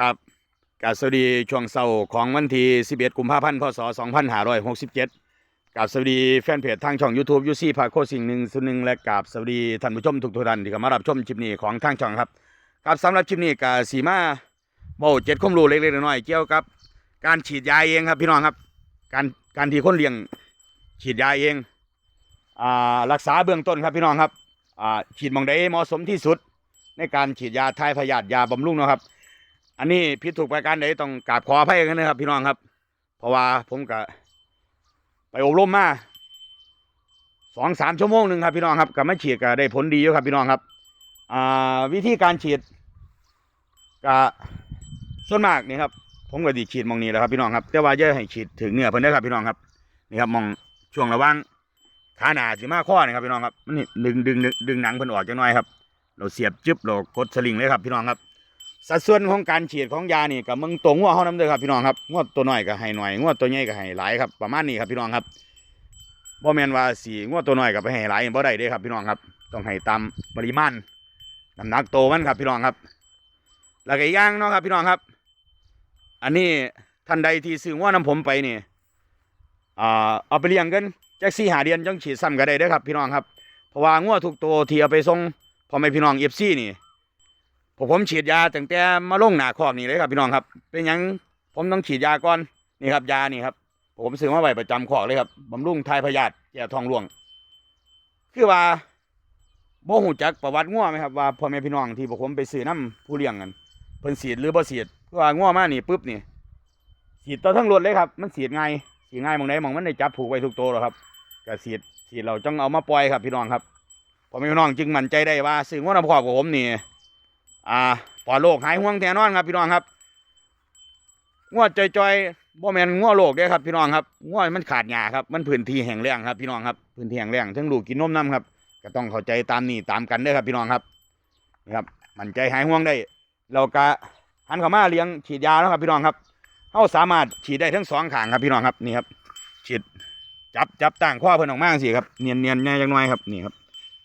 ครับกาบสวัสดีช่วงเช้าของวันที่ 11 กุมภาพันธ์พศ 2567กาบสวัสดีแฟนเพจทางช่อง YouTube ยูซี่พาโคสิ่งหนึ่งส่วนหนึ่งและกาบสวัสดีท่านผู้ชมทุกท่านที่เข้ามารับชมคลิปนี้ของทางช่องครับครับสำหรับคลิปนี้กาสีมาเบาเจ็ดข้อมรู้เล็กๆน้อยๆเกี่ยวกับ การฉีดยาเองครับพี่น้องครับ การการที่คนเลี้ยงฉีดยาเองอ่ารักษาเบื้องต้นครับพี่น้องครับอ่าฉีดมองใดเหมาะสมที่สุด ในการฉีดยาทายพยาธิยาบำรุงนะครับ อันนี้ผิดถูกประการใดต้องกราบขออภัยกันนะครับ พี่น้องครับ เพราะว่าผมก็ไปอบรมมาสองสามชั่วโมงหนึ่งครับพี่น้องครับก็ไม่ฉีดก็ได้ผลดีอยู่ครับพี่น้องครับอ่าวิธีการฉีดก็ส่วนมากนี่ครับผมก็ดีฉีดมองนี้แหละครับพี่น้องครับ แต่ว่าจะให้ฉีดถึงเนื้อเพิ่นได้ครับพี่น้องครับนี่ครับมองช่วงระหว่างขาหนาสิมาข้อนี่ครับพี่น้องครับมันนี่ดึงดึงดึงดึงหนังเพิ่นออกจังหน่อยครับ เราเสียบจึ๊บเรากดสลิงเลยครับพี่น้องครับ สัดส่วนของการฉีดของยานี่กับมึงตัวงัวเขานำเด้อครับพี่น้องครับงวดตัวน้อยก็ให้หน่อยงวดตัวใหญ่ก็ให้หลายครับประมาณนี้ครับพี่น้องครับบ่แมนว่าสีงวดตัวน้อยก็ไปให้หลายบ่ได้เด้ครับพี่น้องครับ ต้องให้ตามปริมาณน้ำหนักโตมันครับพี่น้องครับ แล้วก็อีกอย่างเนาะครับพี่น้องครับ อันนี้ท่านใดที่ซื้องัวน้ำผมไปนี่เอาไปเลี้ยงกันจักสี่หาเดือนจังฉีดซ้ำก็ได้เด้อครับพี่น้องครับเพราะว่างัวทุกตัวที่เอาไปส่งพอแม่พี่น้องเอฟซีนี่ ผมผมฉีดยาตั้งแต่มาลงหนาคอกนี่เลยครับพี่น้องครับ เป็นยังผมต้องฉีดยาก่อนนี่ครับ ยานี่ครับ ผมซื้อมาไว้ประจำคอกเลยครับบำรุงทายพยาธิแก่ทองร่วง คือว่าโบหูจักประวัติง่วไหมครับว่าพ่อแม่พี่น้องที่พวกผมไปซื้อน้ำผู้เลี้ยงกันเพิ่นสีดหรือบ่สีดคือว่าง่วมานี่ปุ๊บนี่สีดต่อทั้งรถเลยครับ มันสีดง่ายสีดง่ายมองไหนมองมันได้จับผูกไว้ทุกตัวหรอครับก็สีดสีดเราจังเอามาปล่อยครับพี่น้องครับพ่อแม่พี่น้องจึงมั่นใจได้ว่าซื้อง่วน้ำคอกของผมนี่ อ่าปลอดโรคหายห่วงแน่นอนครับพี่น้องครับงวดจอยๆบ่แมนงวดโรคเด้ครับพี่น้องครับงวดมันขาดหญ้าครับมันพื้นที่แห้งแล้งครับพี่น้องครับพื้นที่แห้งแล้งทั้งลูกกินนมน้ำครับก็ต้องเข้าใจตามนี่ตามกันเด้ครับพี่น้องครับนี่ครับ มันใจหายห่วงได้ เราก็หันเข้ามาเลี้ยงฉีดยาแล้วครับพี่น้องครับเขาสามารถฉีดได้ทั้งสองขางครับพี่น้องครับนี่ครับฉีดจับจับตั้งข้อเพิ่นออกมาสิครับเนียนเนียนแน่จังน้อยครับนี่ครับ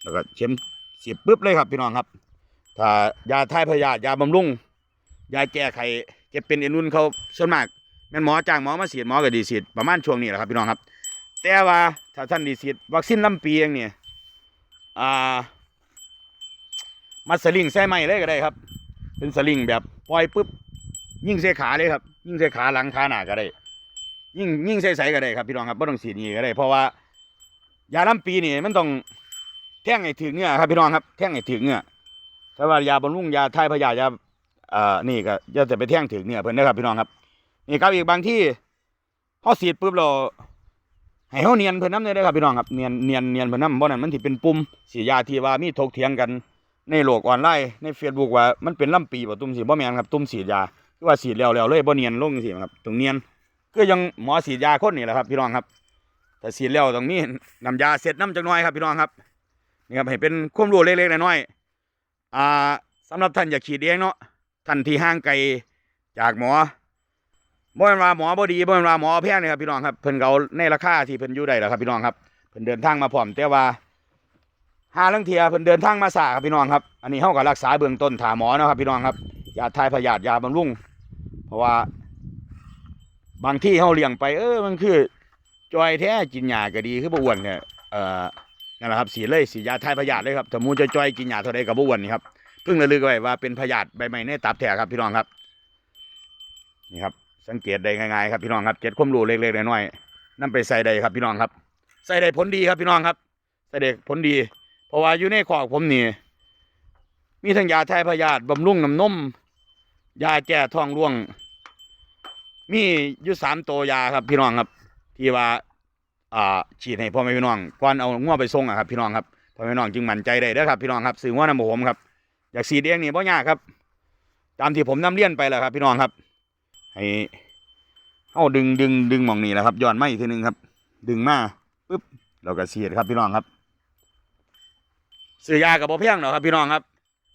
แล้วก็เข็มเสียบปึ๊บเลยครับพี่น้องครับ ถ้ายาทายพยาธิยาบำรุงยาแก้ไขเก็บเป็นเอ็นนุ่นเขาส่วนมากแม่นหมอจ้างหมอมาฉีดหมอก็ดีฉีดประมาณช่วงนี้แหละครับพี่น้องครับ แต่ว่าถ้าท่านดีฉีดวัคซีนลำปีเองเนี่ยอ่ามัดสลิงใส่ไม้เลยก็ได้ครับ เป็นสลิงแบบปล่อยปุ๊บยิ่งใส่ขาเลยครับ ยิ่งใส่ขาหลังขาหน้าก็ได้ ยิ่งยิ่งใส่ใส่ก็ได้ครับพี่น้องครับไม่ต้องฉีดนี่ก็ได้ เพราะว่ายาลำปีนี่มันต้องแท่งให้ถึงเนื้อครับพี่น้องครับแท่งให้ถึงเนื้อ ถ้าว่ายาบำรุงยาไทยพยายาเอ่อนี่ก็จะจะไปแท่งถึงเนี่ยเพิ่อนนะครับพี่น้องครับ นี่ครับอีกบางที่เขาสีดปุ๊บเราให้เขาเนียนเพิ่นน้ำเลยนะครับพี่น้องครับเนียนเนียนเนียนเพิ่นน้ำบ่นั้นมันที่เป็นปุ่มสียาที่ว่ามีถกเถียงกันในโลกออนไลน์ในเฟซบุ๊กว่ามันเป็นลำปีบ่ตุ่มสีบ่แมนครับตุ่มสีดยาคือว่าสีดแล้วแล้วเลยบ่เนียนลงจังซี่ครับตรงเนียนก็ยังหมอสีดยาคนนี่แหละครับ พี่น้องครับแต่สีดแล้วตรงนี้น้ำยาเสร็จน้ำจักน่อยครับพี่น้องครับนี่ครับให้เป็นความรู้เล็กๆน้อยๆ อ่าสำหรับท่านอยากฉีดเองเนาะท่านที่ห่างไกลจากหมอบ่แม่นว่าหมอบ่ดีบ่แม่นว่าหมอแพงเลยครับพี่น้องครับเพิ่นเอาในราคาที่เพิ่นอยู่ได้แหละครับพี่น้องครับเพิ่นเดินทางมาพร้อมแต่ว่าหาลังเทียเพิ่นเดินทางมาสาครับพี่น้องครับอันนี้เฮาก็รักษาเบื้องต้นถามหมอเนาะครับพี่น้องครับยาทายพยาธิยาบำรุงเพราะว่า บางที่เฮาเลี้ยงไปเออมันคือจอยแท้กินหญ้าก็ดีคือบ่อ้วนเนี่ยเอ่อ นั่นแหละครับสีเลยสียาทายพยาธิเลยครับถ้าหมูจะจอยกินหญ้าเท่าใดก็บ่อ้วนนี่ครับเพิ่งระลึกไว้ว่าเป็นพยาธิใบไม้ในตับแท้ครับพี่น้องครับ นี่ครับ สังเกตได้ง่ายๆครับพี่น้องครับเก็ดความรู้เล็กๆน้อยๆนํไปใส่ได้ครับพี่น้องครับ ใส่ได้ผลดีครับพี่น้องครับใส่ได้ผลดี เพราะว่าอยู่ในขอกผมนี่มีทั้งยาทายพยาธิบำรุงน้ำนมยาแก้ท้องร่วง มีอยู่สามตัวยาครับพี่น้องครับ ที่ว่า อ่าฉีดให้พ่อแม่พี่น้องก่อนเอาง้อไปส่งอะครับพี่น้องครับพ่อแม่พี่น้องจึงมั่นใจได้เด้อครับพี่น้องครับซื้อง้อนำผมครับอยากสีแดงนี่บ่ยากครับ ตามที่ผมนำเลี้ยนไปแหละครับ พี่น้องครับ ให้เอาดึงดึงดึงหมองนี่แหละครับย้อนไมาอีกทีหนึงครับ ดึงมาปุ๊บเราก็เสียดครับพี่น้องครับซื้อยากับบ่แพงหรอกครับพี่น้องครับ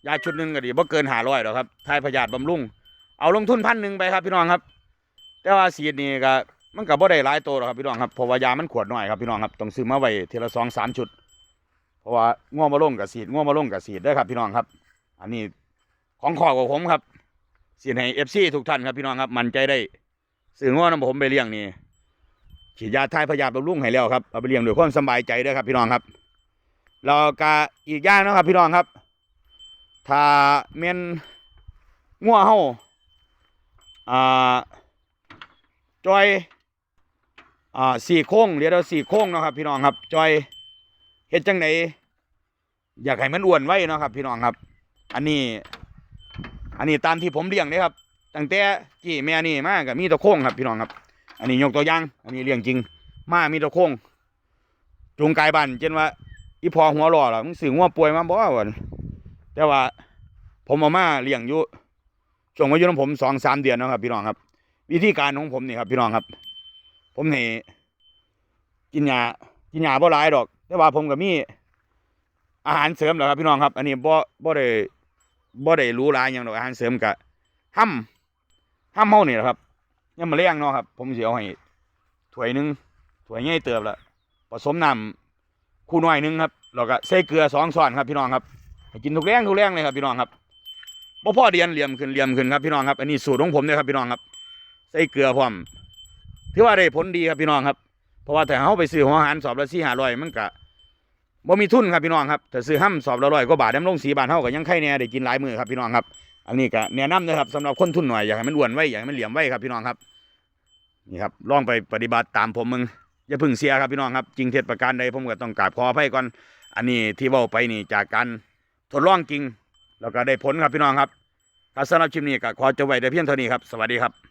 ยาชุดหนึ่งก็ดีบ่เกินห้าร้อยหรอกครับทายพยาธิบำรุง เอาลงทุนพันหนึ่งไปครับพี่น้องครับ แต่ว่าสีดนี่ก็ มันก็บ่ได้หลายตัวหรอกครับพี่น้องครับเพราะว่ายามันขวดน้อยครับพี่น้องครับต้องซื้อมาไว้ทีละสองสามชุด เพราะว่าง่วมาลงกับสีดง่วมาลงกับสีดเด้ครับพี่น้องครับ อันนี้ของขอของผมครับสิให้เอฟซีทุกท่านครับพี่น้องครับมั่นใจได้สื่อง้อน้ำผมไปเลี้ยงนี่ฉีดยาทายพยาธิบำรุงให้แล้วครับเอาไปเลี้ยงด้วยความสบายใจด้ครับพี่น้องครับเราก็อีกอย่างนะครับพี่น้องครับ ถ้าเมนงัวเฮาอ่าจอย อ่าสี่โค้งเรียกว่าสี่โค้งเนาะครับ พี่น้องครับจอยเฮ็ดจังไดอยากให้มันอ้วนไว้เนาะครับ พี่น้องครับ อันนี้ อันนี้ตามที่ผมเลี้ยงเลยครับตั้งแต่กี่แม่นี่มากับมีแตะโค้งครับพี่น้องครับ อันนี้ยกตัวอย่างอันนี้เลี้ยงจริง มามีแตะโค้งจูงกายบ้านเช่นว่า อีพอหัวหล่อล่ะมึงสื่องัวป่วยมาบ่วะแต่ว่าผมเอามาเลี้ยงอยู่ช่วงอายุของผมสองสามเดือนนะครับพี่น้องครับ วิธีการของผมนี่ครับพี่น้องครับ ผมนี่กินยากินยาบ่หลายดอก แต่ว่าผมก็มี อาหารเสริมเหรอครับพี่น้องครับ อันนี้บ่บ่ได้บ่ได้รู้หลายอย่างดอกอาหารเสริมกะห้ำห้ำเฮานี่แหละครับยังมาเลี้ยงเนาะครับ ผมสิเอาให้ถ้วยหนึงถ้วยใหญ่เติบละผสมน้ำคู่น้อยหนึงครับแล้วก็ใส่เกลือสองช้อนครับพี่น้องครับกินทุกแรงทุกแรงเลยครับพี่น้องครับบ่พ่อเดียนเหลี่ยมขึ้นเหลี่ยมขึ้นครับพี่น้องครับ อันนี้สูตรของผมเลยครับพี่น้องครับ ใส่เกลือพร้อม ถือว่าได้ผลดีครับพี่น้องครับ เพราะว่าแต่เฮาไปซื้อหัวอาหารสอบละ4 500มันก็บ่มีทุนครับพี่น้องครับแต่ซื้อห้ำสอบละร้อยกว่าบาทน้ำลงสีบาทเท่ากับยังไข่แน่ได้กินหลายมือครับพี่น้องครับ อันนี้ก็แนะนำนะครับสำหรับคนทุนหน่อยอยากให้มันอ้วนไว้อยากให้มันเหลี่ยมไว้ครับพี่น้องครับนี่ครับลองไปปฏิบัติตามผมมึงอย่าพึ่งเสียครับพี่น้องครับจริงเท็จประการใดผมก็ต้องกราบขออภัยก่อน อันนี้ที่เว้าไปนี่จากการทดลองจริง แล้วก็ได้ผลครับพี่น้องครับถ้าสำหรับคลิปนี้ก็ขอจะไว้แต่เพียงเท่านี้ครับ สวัสดีครับ